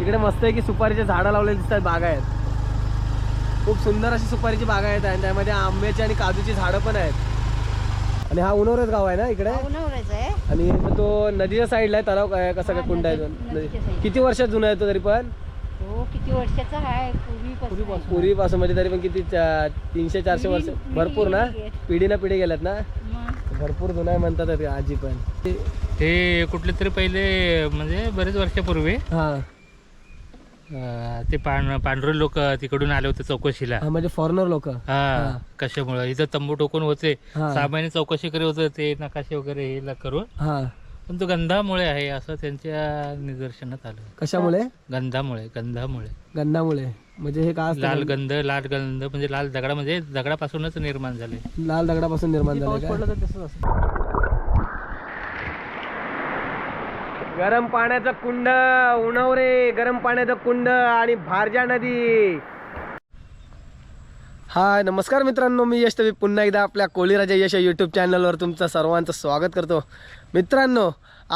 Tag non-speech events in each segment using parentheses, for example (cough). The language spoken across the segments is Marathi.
इकडे मस्त आहे की सुपारीचे झाडं लावलेली दिसतात बागा आहेत. खूप सुंदर अशी सुपारीची बागा आहेत आणि त्यामध्ये आंब्याची आणि काजूची झाडं पण आहेत. आणि हा उनवरच गाव आहे ना इकडे? आणि तो नदीच्या साईडला आहे तलाव काय कसा काय हा, कुंड आहे. किती वर्षात जुना आहे तो तरी पण? तो किती वर्षाचा आहे? पूर्वीपासून म्हणजे तरी पण किती तीनशे चारशे वर्ष भरपूर ना. पिढी ना पिढी गेल्यात ना? भरपूर जुना आहे म्हणतात आजी पण. ते कुठले तरी पहिले म्हणजे बरेच वर्षापूर्वी हा. ते पांढ पांढरे लोक तिकडून आले होते चौकशीला. हा, म्हणजे फॉरेनर लोक. हा कशामुळं? इथं तंबू टोकून होते. हा. सहा महिने चौकशी करत होते ते नकाशे वगैरे हे ला करून. हा. पण तो गंधामुळे आहे असं त्यांच्या निदर्शनात आलं. कशामुळे? गंधामुळे गंधामुळे. गंधामुळे. म्हणजे हे काय लाल गंध लाल गंध म्हणजे लाल दगडा म्हणजे दगडापासूनच निर्माण झाले. लाल दगडापासून निर्माण झाले? गरम पाण्याचं कुंड उन्हवरे गरम पाण्याचं कुंड आणि भारजा नदी. हाय नमस्कार मित्रांनो. मी यश तवी पुन्हा एकदा आपल्या कोळीराजा यश यूट्यूब चॅनलवर तुमचं सर्वांचं स्वागत करतो. मित्रांनो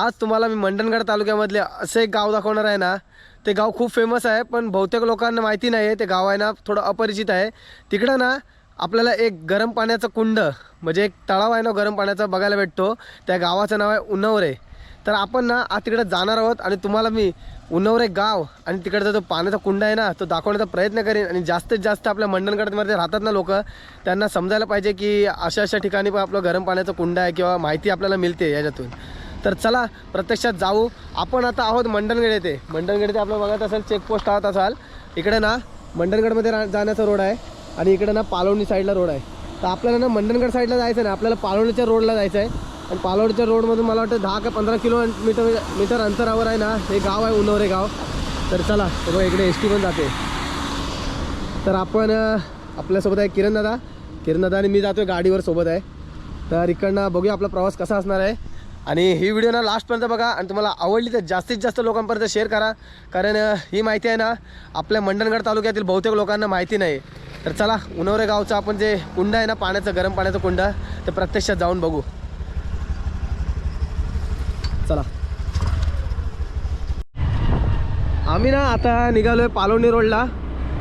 आज तुम्हाला मी मंडणगड तालुक्यामधले असे एक गाव दाखवणार आहे ना ते गाव खूप फेमस आहे पण बहुतेक लोकांना माहिती नाही आहे. ते गाव आहे ना थोडं अपरिचित आहे. तिकडं ना आपल्याला एक गरम पाण्याचं कुंड म्हणजे एक तळाव आहे ना गरम पाण्याचा बघायला भेटतो. त्या गावाचं नाव आहे उन्हवरे तर आपण ना आज तिकडे जाणार आहोत आणि तुम्हाला मी उन्हवरे गाव आणि तिकडचा जो पाण्याचा कुंड आहे ना तो दाखवण्याचा प्रयत्न करेन. आणि जास्तीत जास्त आपल्या मंडणगडमध्ये राहतात ना लोक त्यांना समजायला पाहिजे की अशा अशा ठिकाणी पण आपलं गरम पाण्याचा कुंड आहे किंवा माहिती आपल्याला मिळते याच्यातून. तर चला प्रत्यक्षात जाऊ. आपण आता आहोत मंडणगड येथे. मंडणगड येथे आपलं बघत असाल चेकपोस्ट आहोत असाल. इकडे ना मंडणगडमध्ये रा जाण्याचा रोड आहे आणि इकडे ना पालवणी साईडला रोड आहे. तर आपल्याला ना मंडणगड साईडला जायचं ना आपल्याला पालवणीच्या रोडला जायचं आहे. आणि पालोडच्या रोडमधून मला वाटतं दहा का पंधरा किलोमीटर मीटर अंतरावर आहे ना हे गाव आहे उन्हवरे गाव. तर चला बघा इकडे एस टी पण जाते. तर आपण आपल्यासोबत आहे किरण दादा. किरण दादा आणि मी जातोय गाडीवर सोबत आहे. तर इकडनं बघूया आपला प्रवास कसा असणार आहे. आणि ही व्हिडिओ ना लास्टपर्यंत बघा आणि तुम्हाला आवडली तर जास्तीत जास्त लोकांपर्यंत शेअर करा. कारण ही माहिती आहे ना आपल्या मंडणगड तालुक्यातील बहुतेक लोकांना माहिती नाही. तर चला उन्हवरे गावचं आपण जे कुंड आहे ना पाण्याचं गरम पाण्याचं कुंड ते प्रत्यक्षात जाऊन बघू. चला. आम्ही ना आता निघालोय पालोनी रोडला.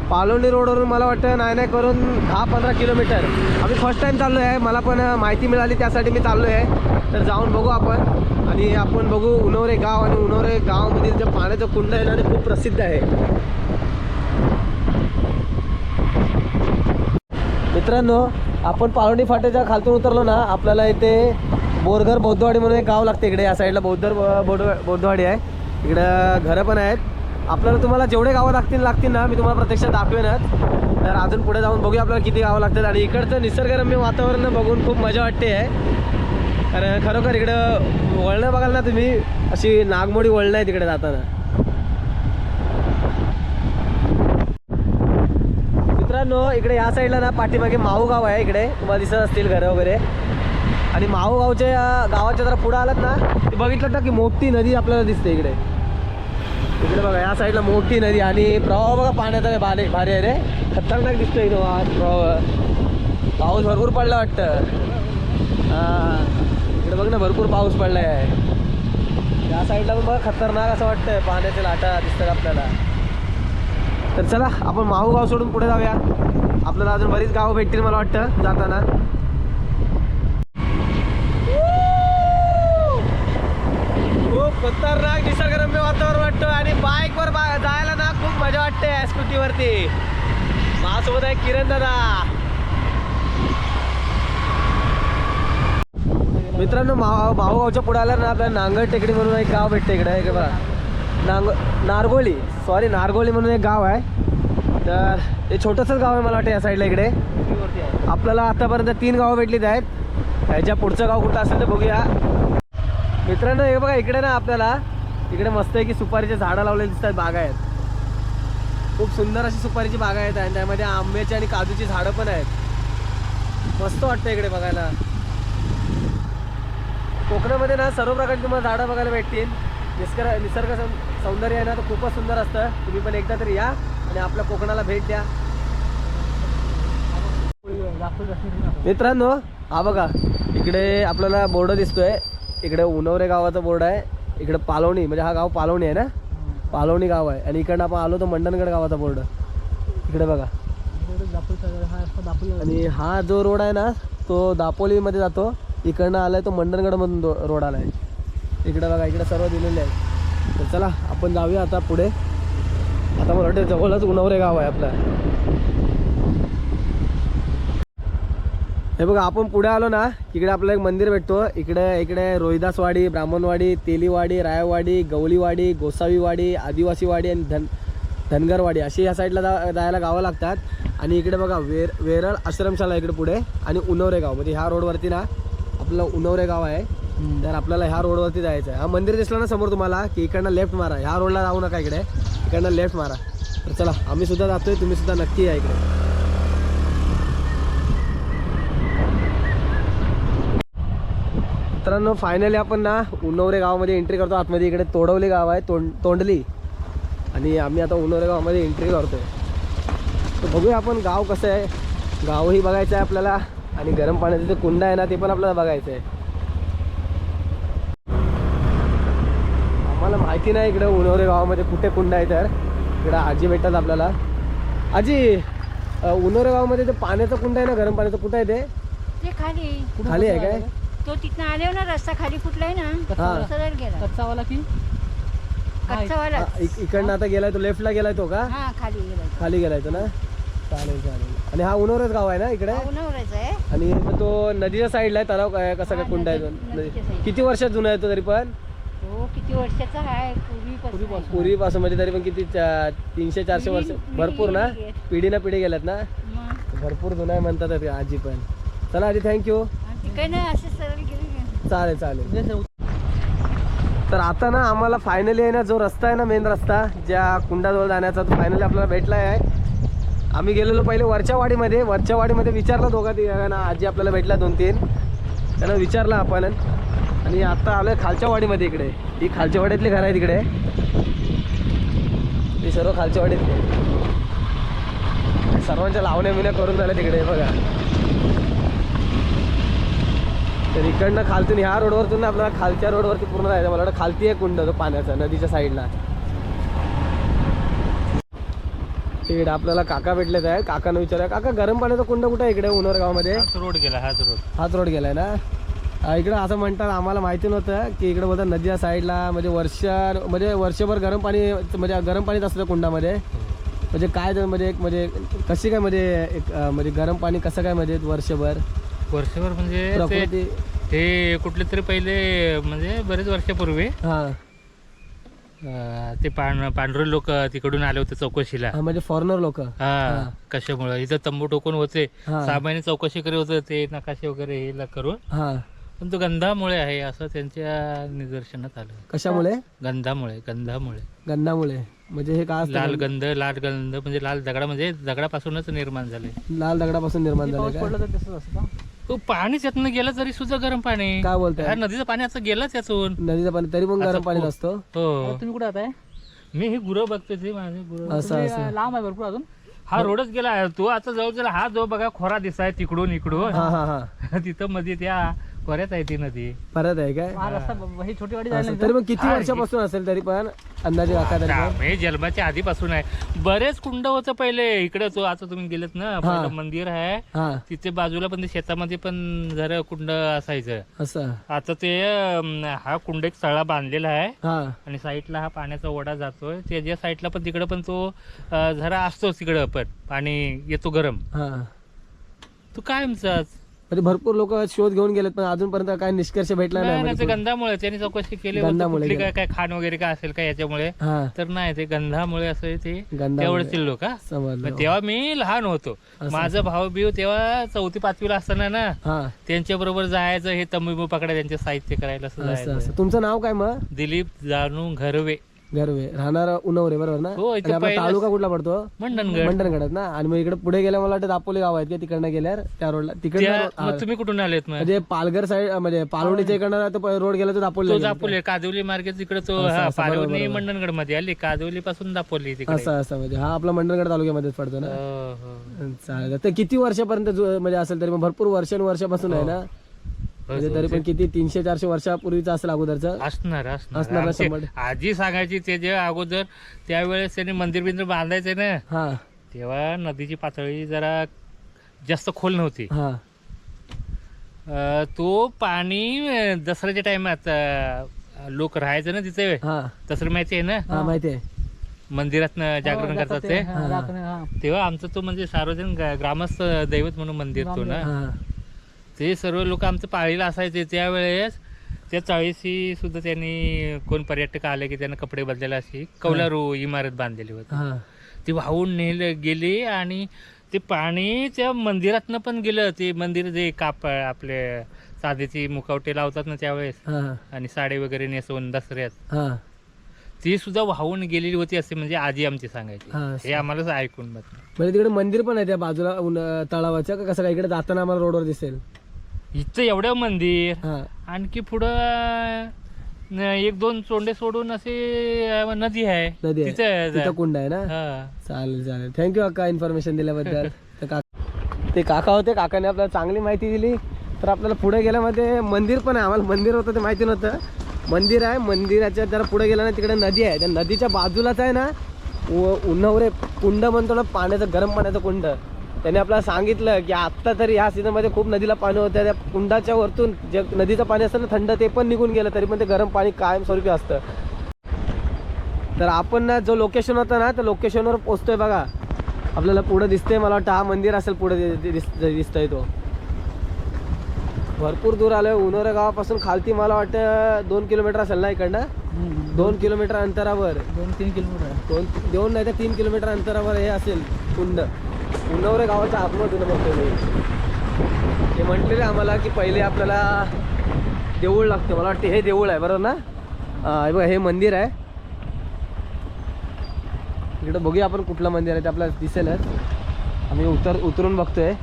पालोनी रोडवरून मला वाटतं नाही नाही करून दहा पंधरा किलोमीटर. आम्ही फर्स्ट टाईम चाललो आहे मला पण माहिती मिळाली त्यासाठी मी चाललो आहे तर जाऊन बघू आपण. आणि आपण बघू उन्हवरे गाव आणि उन्हवरे गावामधील जे पाण्याचं कुंड आहे ना ते खूप प्रसिद्ध आहे. मित्रांनो आपण पालोणी फाट्याच्या खालतून उतरलो ना आपल्याला इथे बोरघर बौद्धवाडी म्हणून एक गाव लागते इकडे या साईडला बौद्धर बौद्ध बौद्धवाडी आहे. इकडं घरं पण आहेत. आपल्याला तुम्हाला जेवढे गावं लागतील लागतील ना मी तुम्हाला प्रत्यक्षात दाखवेनच. तर अजून पुढे जाऊन बघूया आपल्याला किती गावं लागतात. आणि इकडचं निसर्गरम्य वातावरण बघून खूप मजा वाटते आहे कारण खरोखर इकडं वळणं बघाल ना तुम्ही अशी नागमोडी वळणं आहे तिकडे जाताना. मित्रांनो इकडे या साईडला ना पाठीमागे माहू गाव आहे इकडे. तुम्हाला दिसत असतील घरं वगैरे. आणि माहूगावच्या या गावाच्या जरा पुढं आलात ना ते बघितलं ना की मोठी नदी आपल्याला दिसते इकडे. इकडे बघा या साईडला मोठी नदी आणि प्रवाह बघा पाण्याचा भारी भारी आहे रे. खतरनाक दिसतोय तो प्रवाह. पाऊस भरपूर पडला वाटतं. हां. इकडे बघ ना भरपूर पाऊस पडलाय. आहे या साईडला पण बघा खतरनाक असं वाटतंय. पाण्याच्या लाटा दिसतात आपल्याला. तर चला आपण माहू गाव सोडून पुढे जाऊया. आपल्याला अजून बरीच गावं भेटतील मला वाटतं जाताना खूप खतरनाक निसर्गरम्य वातावरण वाटतं आणि बाईकवर बा जायला ना खूप मजा वाटते स्कूटीवरती. माझ्यासोबत आहे किरण दादा. मित्रांनो भाऊ माहूगावच्या पुढे आल्या ना आपल्याला नांगड टेकडी म्हणून एक गाव भेटते इकडे. हे बघा. नांग नारगोली. सॉरी नारगोली म्हणून एक गाव आहे. तर ते छोटंसंच गाव आहे मला वाटतं या साईडला इकडे. आपल्याला आतापर्यंत तीन गावं भेटलीच आहेत. ह्याच्या पुढचं गाव कुठं असेल तर बघूया. मित्रांनो हे बघा इकडे ना आपल्याला इकडे मस्त आहे की सुपारीचे झाडं लावलेले दिसतात बागा आहेत खूप सुंदर अशी सुपारीची बागा आहेत आणि त्यामध्ये आंब्याची आणि काजूची झाडं पण आहेत. मस्त वाटतं इकडे बघायला. कोकणामध्ये ना सर्व प्रकारची तुम्हाला झाडं बघायला भेटतील. निसर्ग निसर्ग सौ- सौंदर्य आहे ना तर खूपच सुंदर असतं. तुम्ही पण एकदा तरी या आणि आपल्या कोकणाला भेट द्या. मित्रांनो हा बघा इकडे आपल्याला बोर्ड दिसतोय. इकडे उनवरे गावाचा बोर्ड आहे. इकडे पालवणी म्हणजे हा गाव पालवणी आहे ना? पालवणी गाव आहे. आणि इकडनं आपण आलो तो मंडणगड गावाचा बोर्ड. इकडे बघा. आणि हा जो रोड आहे ना तो दापोलीमध्ये जातो. इकडनं आलाय तो मंडणगडमधून रोड आलाय. इकडे बघा इकडे सर्व दिलेले आहे तर चला आपण जाऊया आता पुढे. आता मला वाटतं जवळच उन्हावरे गाव आहे आपलं. हे बघा आपण पुढे आलो ना इकडे आपलं एक मंदिर भेटतो. इकडे इकडे रोहिदासवाडी ब्राह्मणवाडी तेलीवाडी रायवाडी गवलीवाडी गोसावीवाडी आदिवासीवाडी आणि धन धनगरवाडी अशी या साईडला जा जायला गावं लागतात. आणि इकडे बघा वेर वेरळ आश्रमशाला इकडे पुढे आणि उनवरे गाव. म्हणजे ह्या रोडवरती ना आपलं उनवरे गाव आहे. तर आपल्याला ह्या रोडवरती जायचं आहे. हा मंदिर दिसलं ना समोर तुम्हाला की इकडनं लेफ्ट मारा. ह्या रोडला जाऊ नका इकडे. इकडनं लेफ्ट मारा. तर चला आम्ही सुद्धा जातोय तुम्ही सुद्धा नक्की या इकडे. मित्रांनो फायनली आपण ना उन्नवरे गावामध्ये एंट्री करतो. आतमध्ये इकडे तोडवली गाव आहे तोंड तोंडली. आणि आम्ही आता उन्नवरे गावामध्ये एंट्री करतोय. तर बघूया आपण गाव कसं आहे. गावही बघायचं आहे आपल्याला. आणि गरम पाण्याचं जे कुंड आहे ना ते पण आपल्याला बघायचं आहे. आम्हाला माहिती नाही इकडे उन्नवरे गावामध्ये कुठे कुंड आहे तर. इकडे आजी भेटतात आपल्याला. आजी उन्नवरे गावामध्ये ते पाण्याचं कुंड आहे ना गरम पाण्याचं कुठं आहे ते? ते खाली खाली आहे काय? तो तिथनं आले ना रस्ता खाली फुटलाय ना हा. सरळ गेला. कच्चावाला की? कच्चावाला हा, इक- इकडनं आता गेलाय तो लेफ्टला गेलाय तो का? हा खाली गेला खाली गेलाय तो ना? चालेल चालेल. आणि हा उन्हावरच गाव आहे ना इकडे? उन्हावरायचं आहे. आणि मग तो नदीच्या साईडला आहे तलाव काय कसा काय हा, कुंड आहे तो? नदी- नदी- नदीच्या side. किती वर्षात जुना आहे तो तरी पण? तो किती वर्षाचा आहे? पूर्वीपासून आहे. पूर्वीपासून. म्हणजे तरी पण किती चा- तीनशे चारशे वर्ष? पिढी- भरपूर ना? आहे. पिढी ना पिढी गेल्यात ना? मग? भरपूर जुना आहे म्हणतात आजी पण. चला आजी थँक्यू असे सरळ चालेल चालेल. तर आता ना आम्हाला फायनली आहे ना जो रस्ता आहे ना मेन रस्ता ज्या कुंडाजवळ जाण्याचा तो फायनली आपल्याला भेटला आहे. आम्ही गेलेलो पहिले वरच्या वाडीमध्ये वरच्या वाडीमध्ये विचारलं दोघा तिघांना आजी आपल्याला भेटला दोन तीन त्यांना विचारलं आपण. आणि आत्ता आलं खालच्या वाडीमध्ये इकडे. ही खालच्या वाड्यातली घर आहे तिकडे ही सर्व खालच्या वाडीतली सर्वांच्या लावण्या बिवण्या करून झाल्या तिकडे बघा. तर इकडनं खालतून ह्या रोडवरतून ना आपल्याला खालच्या रोडवरती पूर्ण जायचं मला वाटतं खालती आहे कुंड तो पाण्याचा नदीच्या साईडला. तिकडे आपल्याला काका भेटलेत आहे काकानं विचारा काका गरम पाण्याचा कुंड कुठं आहे इकडे उन्हार गावामध्ये? हाच रोड गेला हाच रोड. हाच रोड गेलाय ना? इकडं असं म्हणतात आम्हाला माहिती नव्हतं की इकडे बोलतात नदीच्या साईडला म्हणजे वर्ष म्हणजे वर्षभर गरम पाणी म्हणजे गरम पाणीच असतं कुंडामध्ये. म्हणजे काय म्हणजे एक म्हणजे कशी काय म्हणजे एक म्हणजे गरम पाणी कसं काय म्हणजे वर्षभर? वर्षभर म्हणजे ते प्रकृती. ते कुठले तरी पहिले म्हणजे बरेच वर्षापूर्वी हां. अं, ते पांढ पांढरे लोक तिकडून आले होते चौकशीला. हा म्हणजे फॉरेनर लोक. हा कशामुळे? इथं तंबू टोकून होते. हा. सहा महिने चौकशी करत होते ते नकाशे वगैरे हे करून. हा. पण तो गंधामुळे आहे असं त्यांच्या निदर्शनात आलं. कशामुळे? गंधामुळे गंधामुळे. गंधामुळे. म्हणजे हे काय असतं? लाल गंध लाल गंध म्हणजे लाल दगडा म्हणजे दगडापासूनच निर्माण झाले. लाल दगडापासून निर्माण झाले पाऊस का पडला तर तसंच असतं. तो पाणीच यातनं गेलं तरी सुद्धा गरम पाणी. काय बोलताय? हा नदीचं पाणी असं गेलंच यातून. नदीचं पाणी तरी पण गरम पाणी नसतो? हो. आता तुम्ही कुठे आता मी ही गुरं बघते ते माझे गुरं. असं लांब आहे भरपूर अजून. हा रोडच गेला आहे. तो आता जवळ हा जो बघा खोरा दिसाय तिकडून इकडून. हा हा हा. (laughs) तिथं मध्ये त्या खोऱ्यात आहे ती नदी. परत आहे काय? हा ही छोटी असं. तरी पण किती हा, वर्षापासून असेल तरी पण अंदाजे काका तरी? पण हे जन्माच्या आधीपासून आहे. बरेच कुंड होतं पहिले. इकडे तो आता तुम्ही गेलेत ना. पहिलं मंदिर आहे. हा. तिथे बाजूला पण ते शेतामध्ये पण जरा कुंड असायचं. असं. आता ते अं, हा कुंड एक सळा बांधलेला आहे. हा. आणि साईडला हा पाण्याचा ओढा जातोय. त्याच्या साईडला पण तिकडं पण तो अं, झरा असतोच तिकडं पण. पाणी येतो गरम. हा. तो कायमचाच म्हणजे भरपूर लोक शोध घेऊन गेलेत पण अजूनपर्यंत काय निष्कर्ष भेटला नाही नाही नाही, ते म्हणजे गंधामुळे त्यांनी चौकशी केली होती गंधामुळे कुठली. काय काय खाण वगैरे काय असेल का याच्यामुळे? हा. तर नाही ते गंधामुळे असं ते गंधामुळे. तेवढेच लोक हा. समजलं. मग तेव्हा मी लहान होतो. माझा भाऊ बिव तेव्हा चौथी पाचवीला असताना ना हा. त्यांच्या बरोबर जायचं हे तंबू पकडा त्यांचे साहित्य करायला असं असं जायचं. असं. तुमचं नाव काय मग? दिलीप जाणू घरवे. गरवे. राहणार उनवरे बरोबर ना? हो, इथे आणि आपला पहिलंच- तालुका कुठला पडतो? मंडणगड. मंडणगडात ना? आणि मग इकडे पुढे गेल्या मला वाटतं दापोली गाव आहेत का? तिकडनं गेल्यावर त्या रोडला तिकडे मग तुम्ही कुठून आलेत मग? म्हणजे पालघर साईड म्हणजे पालवणीच्या इकडनं तो रोड गेला तो दापोली तो दापोली कादवली मार्गे तिकडे तो हा पालवणी. मंडणगडमध्ये आली. कादवली पासून दापोली तिकडे. असं असं म्हणजे हा आपला मंडणगड तालुक्यामध्येच पडतो ना? हो, हो. चालेल. तर किती वर्षापर्यंत जो- म्हणजे असेल तरी मग भरपूर वर्षानुवर्षापासून आहे ना? म्हणजे तरी पण किती? तीनशे चारशे वर्षापूर्वीचं असेल अगोदरचं? असणार असणार. असणार ना आमचे शंभर. आजी सांगायची ते जे अगोदर त्यावेळेस त्याने मंदिर बिंदिर बांधायचे ना हा. तेव्हा नदीची पातळी जरा जास्त खोल नव्हती. हा. अं, तो पाणी अं, दसऱ्याच्या टाइमात लोक राहायचं ना तिथे हा. दसरं माहिती आहे ना? हा माहिती आहे. मंदिरात जागरण हो, करतात ते. हा. तेव्हा आमचं तो म्हणजे सार्वजनिक ग्रामस्थ दैवत म्हणून मंदिर तो ना. हा. ते सर्व लोक आमचं पाळीला असायचे त्यावेळेस त्या चाळीशी सुद्धा त्यांनी कोण पर्यटक आले की त्यांना कपडे बदलायला अशी कौलारू इमारत बांधलेली होती. ती वाहून नेलं गेली आणि ते पाणी त्या मंदिरातनं पण गेलं. ते मंदिर जे काप आपले साधेची मुखवटे लावतात ना त्यावेळेस. आणि साडी वगैरे नेसवून दसऱ्यात. हा. ती सुद्धा वाहून गेलेली होती असे म्हणजे आजी आमची सांगायची. हा, आम्हालाच ऐकून मग म्हणजे तिकडे मंदिर पण आहे त्या बाजूला तळावाच्या का कसं काय? इकडे जाताना आम्हाला रोडवर दिसेल. इथं एवढं मंदिर. हा. आणखी पुढं न- एक दोन चोंडे सोडून असे अं, नदी आहे. नदी आहे. तिथं तिथं कुंड आहे ना? हा. चालेल चालेल. थँक्यू अक्का इन्फॉर्मेशन दिल्याबद्दल. तर का ते काका होते. काकाने आपल्याला चांगली माहिती दिली. तर आपल्याला पुढे गेल्यामध्ये मंदिर पण आहे. आम्हाला मंदिर होतं ते माहिती नव्हतं. मंदिर आहे. मंदिराच्या जरा पुढे गेलं ना तिकडे नदी आहे. त्या नदीच्या बाजूलाच आहे ना उ- उन्हावरे कुंड म्हणतो ना पाण्याचं गरम पाण्याचं कुंड. त्याने आपल्याला सांगितलं की आत्ता तरी ह्या सीझनमध्ये खूप नदीला पाणी होतं. त्या कुंडाच्या वरतून जे नदीचं पाणी असतं ना थंड ते पण निघून गेलं तरी पण ते गरम पाणी कायमस्वरूपी असतं. तर आपण ना जो लोकेशन होता ना त्या लोकेशनवर पोचतोय बघा. आपल्याला पुढं दिसतंय मला वाटतं हा मंदिर असेल पुढे दिस- दिसतंय तो. भरपूर दूर आलोय. उनोरे गावापासून खालती मला वाटतं दोन किलोमीटर असेल ना इकडनं. दोन किलोमीटर अंतरावर. दोन तीन किलोमीटर आहे. दोन दोन नाही तर तीन किलोमीटर अंतरावर हे असेल कुंड. उन्नवरे गावाच्या आतमधून म्हणतो मी. ते म्हटलेले आम्हाला की पहिले आपल्याला देऊळ लागतं. मला वाटते हे देऊळ आहे बरोबर ना? हे बघा हे मंदिर आहे. इकडं बघूया आपण कुठलं मंदिर आहे ते आपल्याला दिसेलच. आम्ही उतर उतरून बघतोय.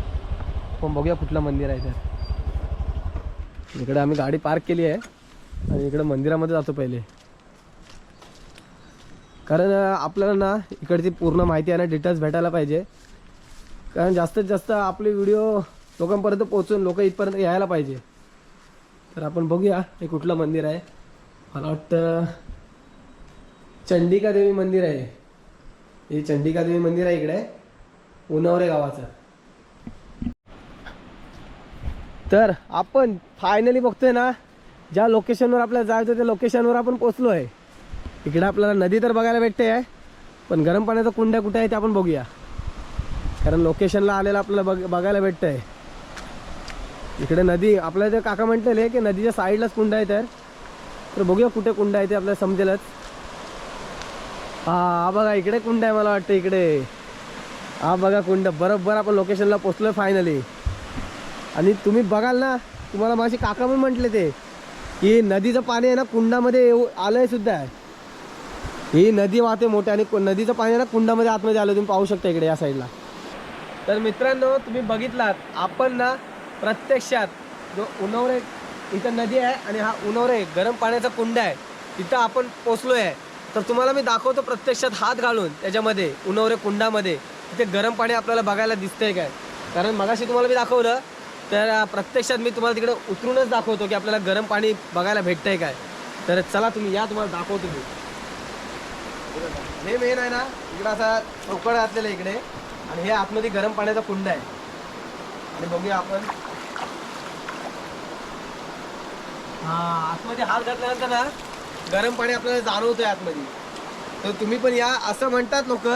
पण बघूया कुठलं मंदिर आहे तर इकडे आम्ही गाडी पार्क केली आहे. आणि इकडं मंदिरामध्ये जातो पहिले. कारण आपल्याला ना इकडची पूर्ण माहिती आहे ना डिटेल्स भेटायला पाहिजे. कारण जास्तीत जास्त आपले व्हिडिओ लोकांपर्यंत पोहोचून लोक इथपर्यंत यायला पाहिजे. तर आपण बघूया हे कुठलं मंदिर आहे? मला वाटतं चंडिका देवी मंदिर आहे. हे चंडिका देवी मंदिर आहे इकडे उन्हावरे गावाचं. तर आपण फायनली बघतोय ना ज्या लोकेशनवर आपल्याला जायचं त्या लोकेशनवर आपण पोचलो आहे इकडे आपल्याला नदी तर बघायला भेटते आहे पण गरम पाण्याचा कुंड्या कुठे आहे ते आपण बघूया. कारण लोकेशनला आलेलं आपल्याला बघ बघायला भेटतं आहे इकडे नदी आपल्या ते काका म्हटलेले की नदीच्या साईडलाच कुंड आहे तर. तर बघूया कुठे कुंड आहे ते आपल्याला समजेलच. हा हा बघा इकडे कुंड आहे मला वाटतं इकडे. हा बघा कुंड बरोबर आपण लोकेशनला पोचलोय फायनली आणि तुम्ही बघाल ना तुम्हाला माझे काका पण म्हटले ते की नदीचं पाणी आहे ना कुंडामध्ये येऊ आलंय सुद्धा आहे. ही नदी वाहते मोठ्या आणि कु- नदीचं पाणी आहे ना कुंडामध्ये आतमध्ये आलं तुम्ही पाहू शकता इकडे या साईडला तर मित्रांनो तुम्ही बघितलात आपण ना प्रत्यक्षात जो उन्हवरे इथं नदी आहे आणि हा उन्हवरे गरम पाण्याचा कुंड आहे तिथं आपण पोचलो आहे तर तुम्हाला मी दाखवतो प्रत्यक्षात हात घालून त्याच्यामध्ये उन्हवरे कुंडामध्ये तिथे गरम पाणी आपल्याला बघायला दिसतंय काय. कारण मगाशी तुम्हाला मी दाखवलं तर प्रत्यक्षात मी तुम्हाला तिकडे उतरूनच दाखवतो की आपल्याला गरम पाणी बघायला भेटतंय काय. तर चला तुम्ही या तुम्हाला दाखवतो मी. हे मेन आहे ना इकडं असा चौकड घातलेलं इकडे. आणि हे आतमध्ये गरम पाण्याचा कुंड आहे. आणि बघूया आपण. हा आतमध्ये हात घातल्यानंतर ना गरम पाणी आपल्याला जाणवतोय आतमध्ये. तर तुम्ही पण या असं म्हणतात लोक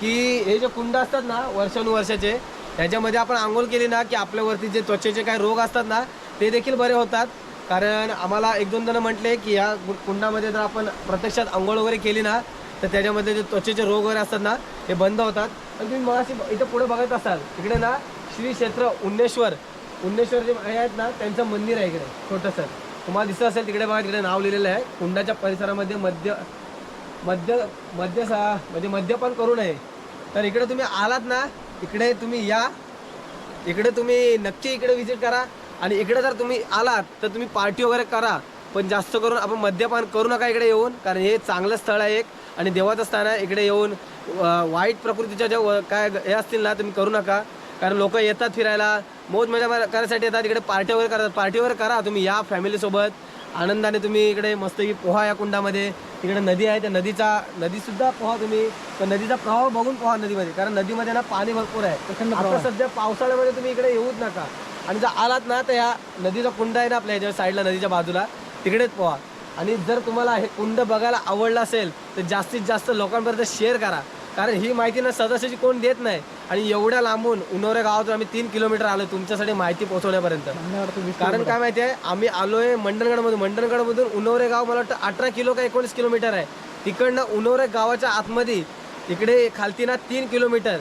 की हे जे कुंड असतात ना वर्षानुवर्षाचे त्याच्यामध्ये आपण आंघोळ केली ना की आपल्यावरती जे त्वचेचे काही रोग असतात ना ते देखील बरे होतात. कारण आम्हाला एक दोन जण म्हटले की या कुंडामध्ये जर आपण प्रत्यक्षात आंघोळ वगैरे केली ना तर त्याच्यामध्ये जे त्वचेचे रोग वगैरे असतात ना ते बंद होतात. आणि तुम्ही मगाशी इथं पुढे बघत असाल तिकडे ना श्री क्षेत्र उन्नेश्वर उन्नेश्वर जे हे आहेत ना त्यांचं मंदिर आहे इकडे छोटंसं. तुम्हाला दिसत असेल तिकडे बघा तिकडे नाव लिहिलेलं आहे कुंडाच्या परिसरामध्ये मध्य मद्य मद्य सा म्हणजे मद्यपान करू नये. तर इकडे तुम्ही आलात ना इकडे तुम्ही या इकडे तुम्ही नक्की इकडे व्हिजिट करा आणि इकडे जर तुम्ही आलात तर तुम्ही पार्टी वगैरे करा पण जास्त करून आपण मद्यपान करू नका इकडे येऊन कारण हे चांगलं स्थळ आहे एक आणि देवाचं स्थान आहे इकडे येऊन वाईट प्रकृतीच्या ज्या काय हे असतील ना तुम्ही करू नका. कारण लोक येतात फिरायला. मोज मजा करायसाठी येतात इकडे पार्टी वगैरे करतात. पार्टी वगैरे करा तुम्ही या फॅमिलीसोबत आनंदाने तुम्ही इकडे मस्त पोहा या कुंडामध्ये. तिकडे नदी आहे त्या नदीचा नदीसुद्धा पोहा तुम्ही. तर नदीचा प्रवाह बघून पोहा नदीमध्ये. कारण नदीमध्ये ना पाणी भरपूर आहे. आता. सध्या पावसाळ्यामध्ये तुम्ही इकडे येऊच नका. आणि जर आलात ना तर या नदीचा कुंड आहे ना आपल्या ह्याच्या साईडला नदीच्या बाजूला. तिकडेच पोहा. आणि जर तुम्हाला हे कुंड बघायला आवडलं असेल तर जास्तीत जास्त लोकांपर्यंत शेअर करा. कारण ही माहिती ना सदस्याची कोण देत नाही. आणि एवढ्या लांबून उन्होरे गावातून आम्ही तीन किलोमीटर आलो तुमच्यासाठी माहिती पोहोचवण्यापर्यंत. कारण काय माहिती आहे? आम्ही आलोय मंडणगडमधून. मंडणगडमधून उन्होरे गाव मला वाटतं अठरा किलो का एकोणीस किलोमीटर आहे. तिकडनं उन्होरे गावाच्या आतमध्ये इकडे खालती ना तीन किलोमीटर.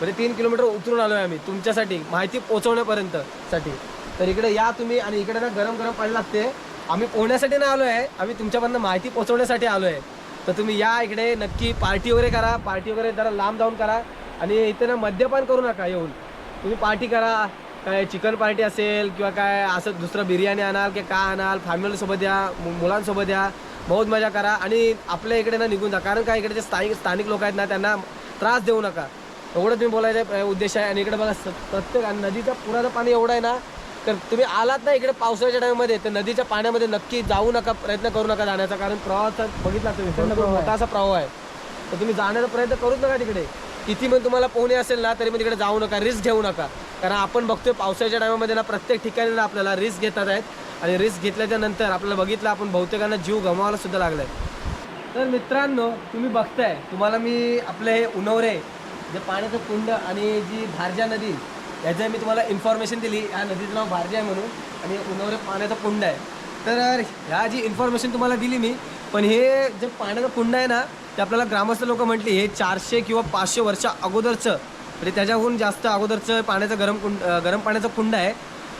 म्हणजे तीन किलोमीटर उतरून आलोय आम्ही तुमच्यासाठी माहिती पोहोचवण्यापर्यंत साठी तर इकडे या तुम्ही आणि इकडे ना गरम गरम पाणी लागते आम्ही पोहण्यासाठी नाही आलो आहे आम्ही तुमच्यापर्यंत माहिती पोहोचवण्यासाठी आलो आहे तर तुम्ही या इकडे नक्की पार्टी वगैरे करा. पार्टी वगैरे जरा लांब जाऊन करा. आणि इथे ना मद्यपान करू नका येऊन. तुम्ही पार्टी करा. काय चिकन पार्टी असेल किंवा काय असं दुसरं बिर्याणी आणाल की काय आणाल फॅमिलीसोबत या मु- मुलांसोबत या बहुत मजा करा. आणि आपल्या इकडे ना निघून जा. कारण काय इकडे जे स्थानिक स्थानिक लोक आहेत ना त्यांना त्रास देऊ नका. एवढं तुम्ही बोलायचं आहे, उद्देश आहे. आणि इकडे बघा स- प्रत्येक आणि नदीचं पुराचं पाणी एवढं आहे ना तर तुम्ही आलात ना इकडे पावसाळ्याच्या टाइममध्ये तर नदीच्या पाण्यामध्ये नक्की जाऊ नका प्रयत्न करू नका जाण्याचा. कारण प्रवाहाचा बघितला तुम्ही भरपूर मोठा असा प्रवाह आहे. तर तुम्ही जाण्याचा प्रयत्न करूच नका तिकडे. किती पण तुम्हाला पोहणे असेल ना तरी पण तिकडे जाऊ नका रिस्क घेऊ नका. कारण आपण बघतोय पावसाळ्याच्या टायमामध्ये ना प्रत्येक ठिकाणी ना आपल्याला रिस्क घेतात आहेत. आणि रिस्क घेतल्याच्या नंतर आपल्याला बघितलं आपण बहुतेकांना जीव गमावायला सुद्धा लागलाय. तर मित्रांनो तुम्ही बघताय तुम्हाला मी आपले हे उनवरे जे पाण्याचं कुंड आणि जी भारजा नदी याचं मी तुम्हाला इन्फॉर्मेशन दिली. ह्या नदीचं नाव भारजी आहे म्हणून. आणि उन्हावर पाण्याचा कुंड आहे. तर ह्या जी इन्फॉर्मेशन तुम्हाला दिली मी पण हे जे पाण्याचं कुंड आहे ना ते आपल्याला ग्रामस्थ लोक म्हटली हे चारशे किंवा पाचशे वर्षा अगोदरचं म्हणजे त्याच्याहून जास्त अगोदरचं पाण्याचं गरम कुंड गरम पाण्याचं कुंड आहे.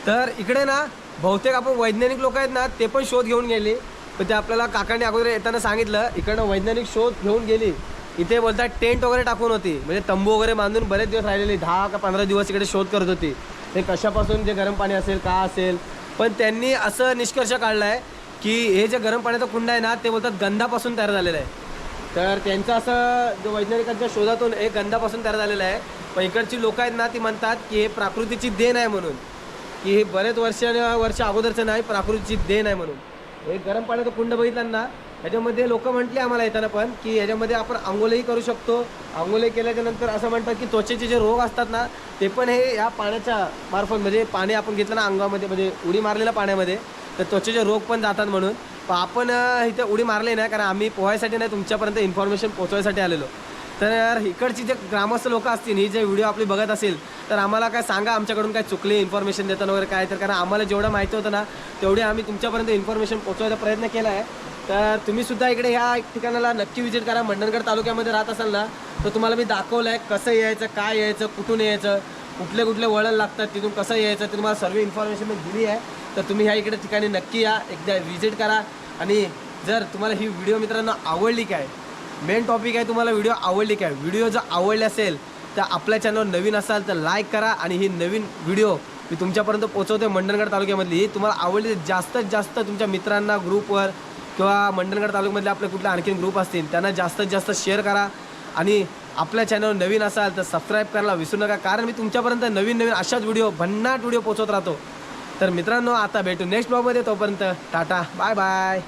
तर इकडे ना बहुतेक आपण वैज्ञानिक लोक आहेत ना ते पण शोध घेऊन गेले. पण ते आपल्याला काकांनी अगोदर येताना सांगितलं इकडनं वैज्ञानिक शोध घेऊन गेली. इथे बोलतात टेंट वगैरे टाकून होती. म्हणजे तंबू वगैरे बांधून बरेच दिवस राहिलेले दहा का पंधरा दिवस इकडे शोध करत होती. ते कशापासून जे गरम पाणी असेल का असेल? पण त्यांनी असं निष्कर्ष काढला आहे की हे जे गरम पाण्याचं कुंड आहे ना ते बोलतात गंधापासून तयार झालेलं आहे. तर त्यांचं असं जो वैज्ञानिकांच्या शोधातून एक गंधापासून तयार झालेलं आहे. पण इकडची लोक आहेत ना ती म्हणतात की हे प्राकृतीची देण आहे म्हणून. की हे बरेच वर्ष वर्ष अगोदरचं नाही प्राकृतीची देण आहे म्हणून. हे गरम पाण्याचं कुंड बघितलं ना ह्याच्यामध्ये लोक म्हटले आम्हाला येताना पण की ह्याच्यामध्ये आपण आंघोळही करू शकतो. आंघोळी केल्याच्यानंतर असं म्हणतात की त्वचेचे जे रोग असतात ना ते पण हे या पाण्याच्या मार्फत म्हणजे पाणी आपण घेतलं ना अंगामध्ये म्हणजे उडी मारलेल्या पाण्यामध्ये तर त्वचेचे रोग पण जातात म्हणून. पण आपण इथे उडी मारली नाही कारण आम्ही पोहायसाठी नाही तुमच्यापर्यंत इन्फॉर्मेशन पोहोचवायसाठी आलेलो. तर इकडची जे ग्रामस्थ लोक असतील ही जे व्हिडिओ आपली बघत असेल तर आम्हाला काय सांगा आमच्याकडून काय चुकली इन्फॉर्मेशन देताना वगैरे काय तर कारण आम्हाला जेवढं माहिती होतं ना तेवढी आम्ही तुमच्यापर्यंत इन्फॉर्मेशन पोहोचवायचा प्रयत्न केला आहे. तर तुम्ही सुद्धा इकडे ह्या ठिकाणाला नक्की विजिट करा. मंडणगड तालुक्यामध्ये राहत असाल ना तर तुम्हाला मी दाखवलं आहे कसं यायचं काय यायचं कुठून यायचं कुठले कुठले वळण लागतात तिथून कसं यायचं ते तुम्हाला सर्व इन्फॉर्मेशन मी दिली आहे. तर तुम्ही ह्या इकडे ठिकाणी नक्की या एकदा विजिट करा. आणि जर तुम्हाला ही व्हिडिओ मित्रांनो आवडली काय मेन टॉपिक आहे तुम्हाला व्हिडिओ आवडली काय व्हिडिओ जर आवडले असेल तर आपल्या चॅनलवर नवीन असाल तर लाईक करा. आणि ही नवीन व्हिडिओ मी तुमच्यापर्यंत पोहोचवते मंडणगड तालुक्यामधली. ही तुम्हाला आवडली जास्तीत जास्त तुमच्या मित्रांना ग्रुपवर किंवा मंडणगड तालुक्यामधले आपले कुठले आणखीन ग्रुप असतील त्यांना जास्तीत जास्त शेअर करा. आणि आपल्या चॅनलवर नवीन असाल तर सबस्क्राईब करायला विसरू नका. कारण मी तुमच्यापर्यंत नवीन नवीन अशाच व्हिडिओ भन्नाट व्हिडिओ पोहोचवत राहतो. तर मित्रांनो आता भेटू नेक्स्ट ब्लॉगमध्ये तोपर्यंत टाटा. Bye bye